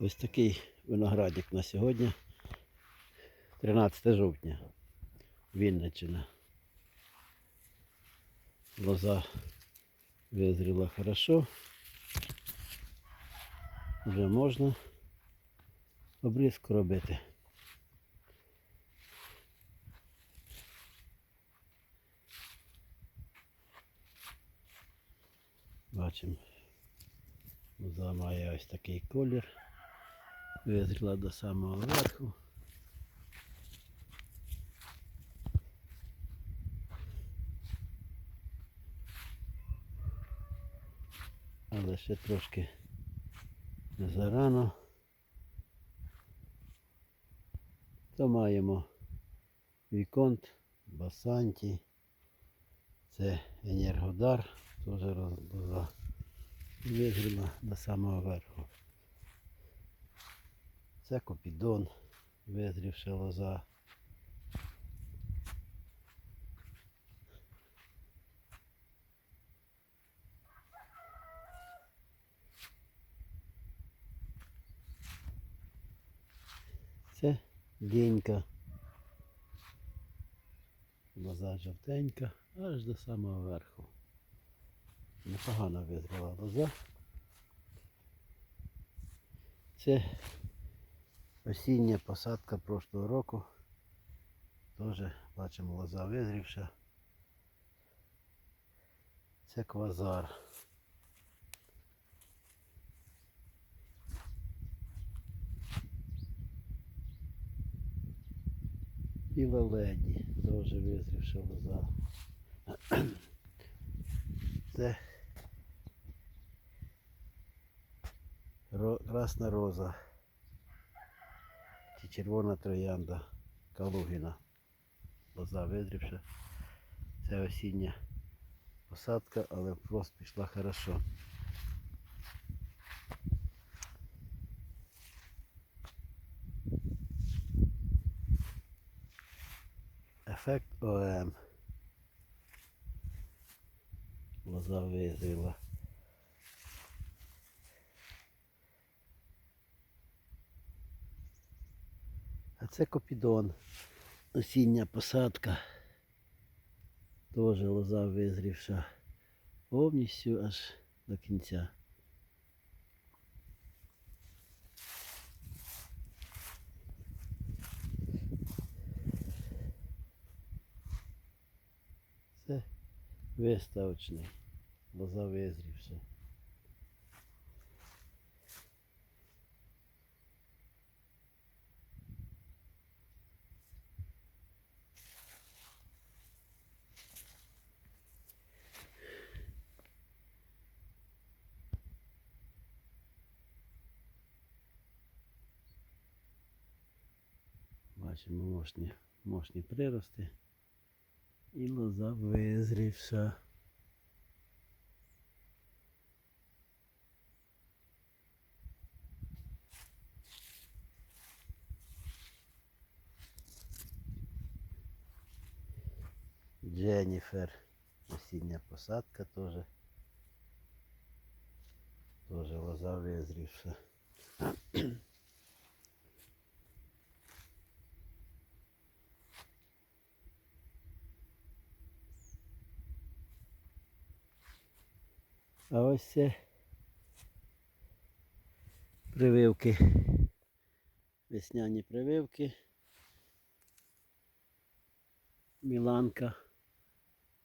Ось такий виноградник на сьогодні. 13 жовтня. Вінниччина. Лоза визріла хорошо. Вже можна обрізку робити. Бачимо, лоза має ось такий колір. Визріла до самого верху. Але ще трошки зарано. То маємо Віконт, Басанті, це Енергодар, теж роздала визріла до самого верху. Це Копідон, визрівша лоза. Це дінька. Лоза жовтенька, аж до самого верху. Непогано визріла лоза. Це осіння посадка прошлого року. Теж бачимо лоза визрівша. Це квазар. Біла леді, теж визрівша лоза. Це красна роза. Червона троянда Калугіна. Лоза визрівша. Це осіння посадка, але просто пішла хорошо. Ефект ОМ. Лоза визріла. Це копідон. Осіння посадка. Теж лоза визрівша. Повністю аж до кінця. Це виставочний. Лоза визрівша. Бачимо мощні, мощні прирости. І лоза визрівша. Дженніфер. Осіння посадка теж. Теж лоза визрівша. А ось це прививки. Весняні прививки. Міланка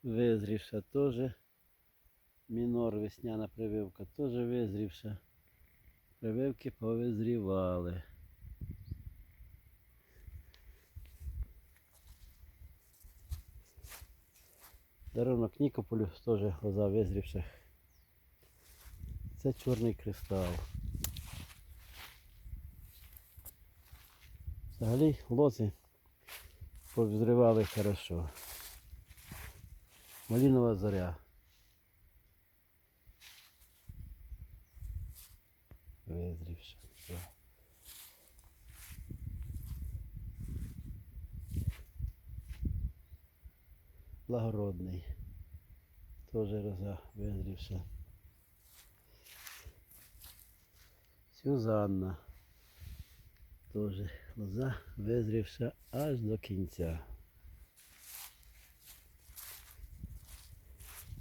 визрівша теж. Мінор весняна прививка теж визрівша. Прививки повизрівали. Дарунок Нікополю теж лоза визрівша. Це чорний кристал. Взагалі лози повзривали хорошо. Малінова зоря. Визрівша. Благородний. Тоже роза визрівша. Сюзанна. теж лоза визрівша аж до кінця.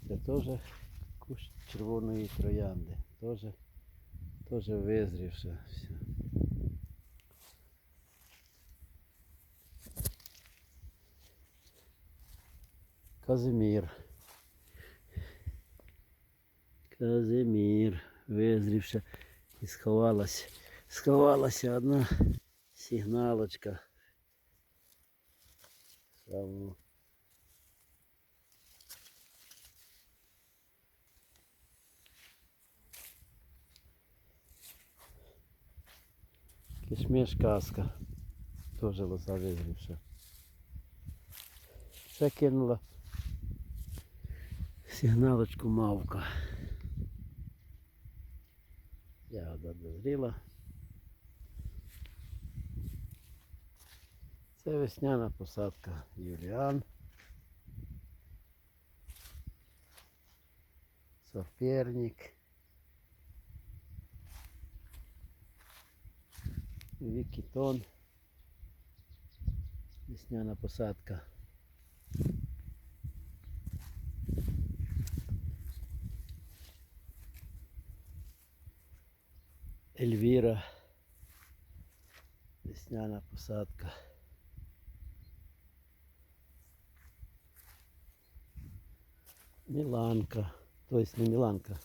Це теж кущ червоної троянди. Теж, теж визрівша. Все. Казимір. Казимір визрівша і сховалась. Сховалася одна сигналочка. Саму. Кишміш казка. Теж лоса визрівша. Це кинула сигналочку мавка. Ягода дозріла. Це весняна посадка Юліан. Соперник. Вікітон. Весняна посадка. Ельвіра. Весняна посадка. Міланка. Тобто не Міланка.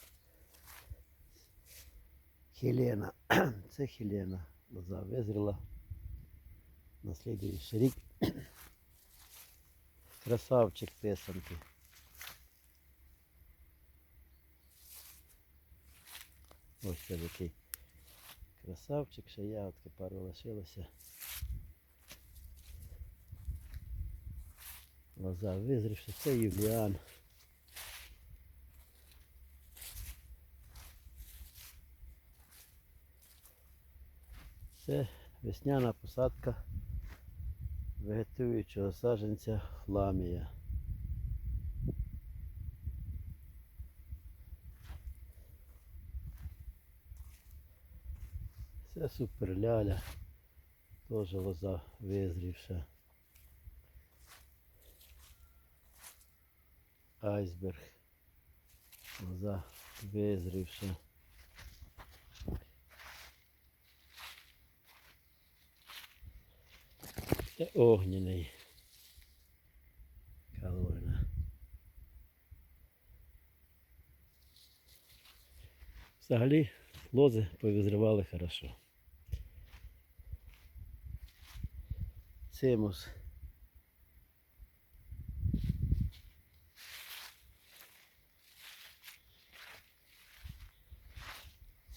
Хелена. Це Хелена. Лоза визріла. На слідуючий рік. Красавчик писанки. Ось це такий Красавчик, ще ягодки пару лишилося. Лоза визрівши, це Юліан. Це весняна посадка вегетуючого саджанця фламія. Це суперляля, теж лоза визрівша. Айсберг, лоза визрівша. Це огняний. Калорина. Взагалі лози повізривали хорошо. Цимус.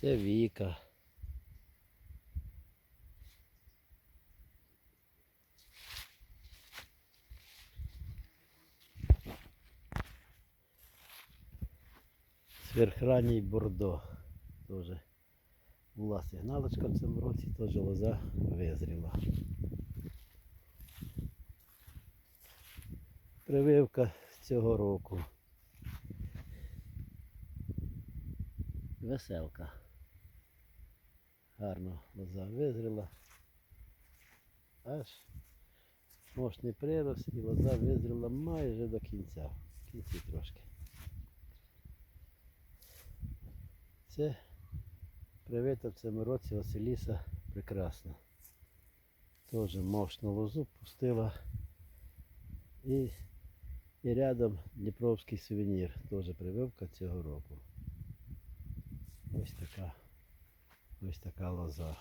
Це Віка. Сверхранній Бордо. Тоже була сигналочка в цьому році, теж лоза визріла. Прививка цього року. Веселка. Гарно лоза визріла. Аж мощний прирост і лоза визріла майже до кінця. В кінці трошки. Це привита в цьому році Василіса прекрасна. Теж мощну лозу пустила. І, і рядом Дніпровський сувенір, теж прививка цього року. Ось така, ось така лоза.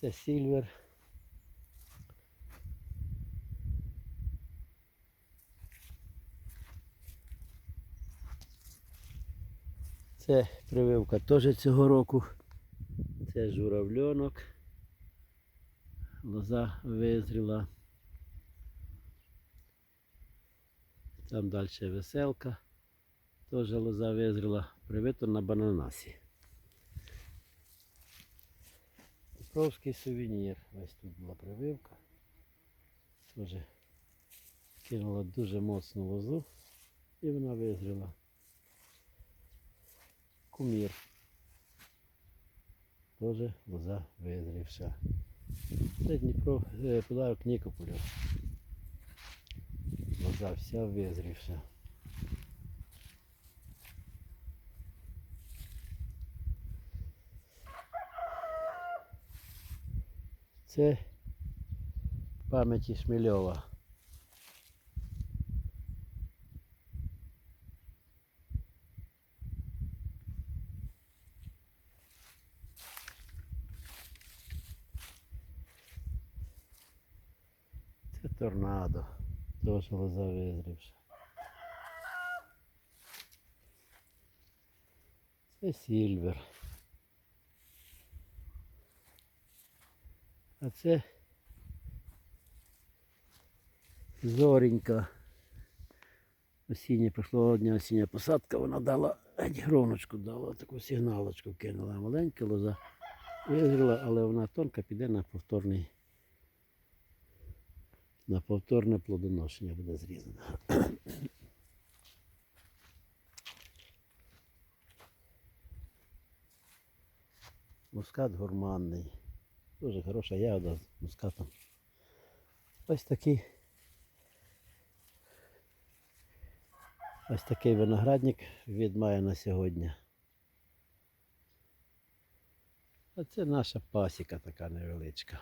Це сільвер. Це прививка теж цього року. Це журавльонок. Лоза визріла. Там далі веселка. Теж лоза визріла. Привито на бананасі. Дніпровський сувенір. Ось тут була прививка. Теж кинула дуже моцну лозу і вона визріла. Кумір. теж лоза визрівша. Це Дніпро е, подарок Нікополю. Лоза вся визрівша. Це пам'яті Шмельова. Це торнадо. Теж лоза визрівша. Це сільвер. А це зоренька. Осіння прошлого дня осіння посадка, вона дала гроночку, дала таку сигналочку кинула. Маленька лоза визріла, але вона тонка піде на повторний. На повторне плодоношення буде зрізана. Мускат гурманний. Дуже хороша ягода з мускатом. Ось такий. Ось такий виноградник від має на сьогодні. А це наша пасіка така невеличка.